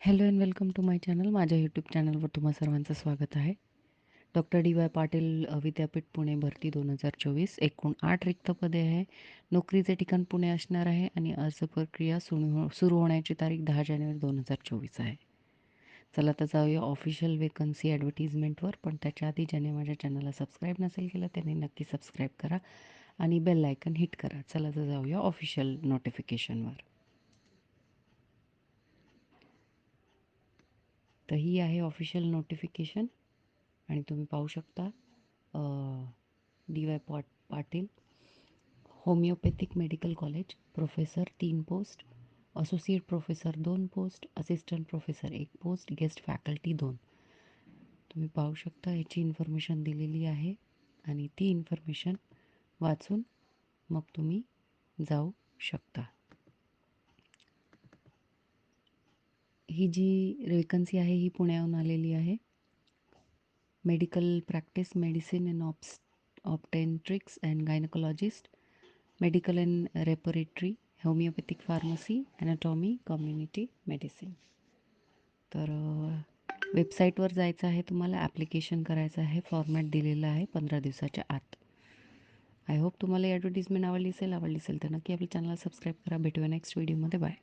Hello and welcome to my channel माझ्या YouTube चॅनलवर तुम्हा सर्वांचं स्वागत आहे. डॉक्टर डी वाय पाटील विद्यापीठ पुणे भरती दोन हजार चोवीस एकूण आठ रिक्त पदे आहे. नोकरीचे ठिकाण पुणे असणार आहे आणि अर्ज प्रक्रिया सुरू हो सुरू होण्याची तारीख दहा जानेवारी दोन हजार चोवीस आहे. चला तर जाऊया ऑफिशियल वेकन्सी ॲडव्हर्टिजमेंटवर पण त्याच्या आधी ज्याने माझ्या चॅनलला सबस्क्राईब नसेल केलं त्याने नक्की सबस्क्राईब करा आणि बेल आयकन हिट करा. चला तर जाऊया ऑफिशियल नोटिफिकेशनवर तर ही आहे ऑफिशियल नोटिफिकेशन आणि तुम्ही पाहू शकता D Y pot Patil homeopathic medical college professor तीन पोस्ट असोसिएट प्रोफेसर दोन पोस्ट असिस्टंट प्रोफेसर एक पोस्ट गेस्ट फॅकल्टी दोन. तुम्ही पाहू शकता याची इन्फॉर्मेशन दिलेली आहे आणि ती इन्फॉर्मेशन वाचून मग तुम्ही जाऊ शकता. ही जी वेकन्सी आहे ही पुण्याहून आलेली आहे. Medical practice medicine and obs obstetrics and gynaecologist medical and repertory homeopathic pharmacy anatomy community medicine तर वेबसाईटवर जायचं आहे तुम्हाला ॲप्लिकेशन करायचं आहे फॉर्मॅट दिलेला आहे पंधरा दिवसाच्या आत. आय होप तुम्हाला ही ॲडव्हर्टिजमेंट आवडली असेल आवडली असेल तर नक्की आपल्या चॅनलला सबस्क्राईब करा. भेटूया नेक्स्ट व्हिडिओमध्ये बाय